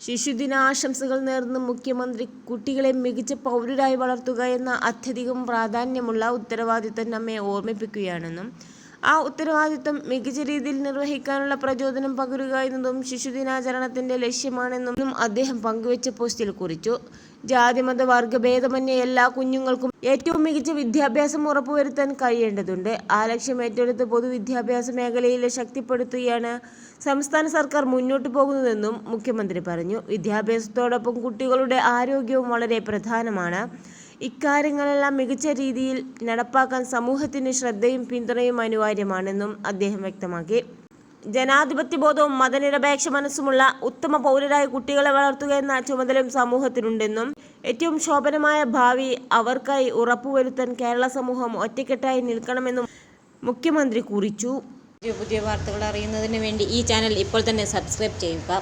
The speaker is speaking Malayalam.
ശിശുദിനാശംസകൾ നേർന്ന് മുഖ്യമന്ത്രി കുട്ടികളെ മികച്ച പൗരരായി വളർത്തുക എന്ന അത്യധികം പ്രാധാന്യമുള്ള ഉത്തരവാദിത്തം നമ്മെ ഓർമ്മിപ്പിക്കുകയാണെന്നും ആ ഉത്തരവാദിത്തം മികച്ച രീതിയിൽ നിർവഹിക്കാനുള്ള പ്രചോദനം പകരുക എന്നതും ശിശുദിനാചരണത്തിന്റെ ലക്ഷ്യമാണെന്നും അദ്ദേഹം പങ്കുവച്ച പോസ്റ്റിൽ കുറിച്ചു. ജാതിമത വർഗഭേദമന്യേ എല്ലാ കുഞ്ഞുങ്ങൾക്കും ഏറ്റവും മികച്ച വിദ്യാഭ്യാസം ഉറപ്പുവരുത്താൻ കഴിയേണ്ടതുണ്ട്. ആ ലക്ഷ്യം ഏറ്റെടുത്ത് പൊതുവിദ്യാഭ്യാസ മേഖലയിലെ ശക്തിപ്പെടുത്തുകയാണ് സംസ്ഥാന സർക്കാർ മുന്നോട്ടു പോകുന്നതെന്നും മുഖ്യമന്ത്രി പറഞ്ഞു. വിദ്യാഭ്യാസത്തോടൊപ്പം കുട്ടികളുടെ ആരോഗ്യവും വളരെ പ്രധാനമാണ്. ഇക്കാര്യങ്ങളെല്ലാം മികച്ച രീതിയിൽ നടപ്പാക്കാൻ സമൂഹത്തിന്റെ ശ്രദ്ധയും പിന്തുണയും അനിവാര്യമാണെന്നും അദ്ദേഹം വ്യക്തമാക്കി. ജനാധിപത്യ ബോധവും മതനിരപേക്ഷ മനസ്സുമുള്ള ഉത്തമ പൗരരായ കുട്ടികളെ വളർത്തുക എന്ന ചുമതലയും സമൂഹത്തിനുണ്ടെന്നും ഏറ്റവും ശോഭനമായ ഭാവി അവർക്കായി ഉറപ്പുവരുത്താൻ കേരള സമൂഹം ഒറ്റക്കെട്ടായി നിൽക്കണമെന്നും മുഖ്യമന്ത്രി കുറിച്ചു. പുതിയ പുതിയ വാർത്തകൾ അറിയുന്നതിന് വേണ്ടി ഈ ചാനൽ ഇപ്പോൾ തന്നെ സബ്സ്ക്രൈബ് ചെയ്യുക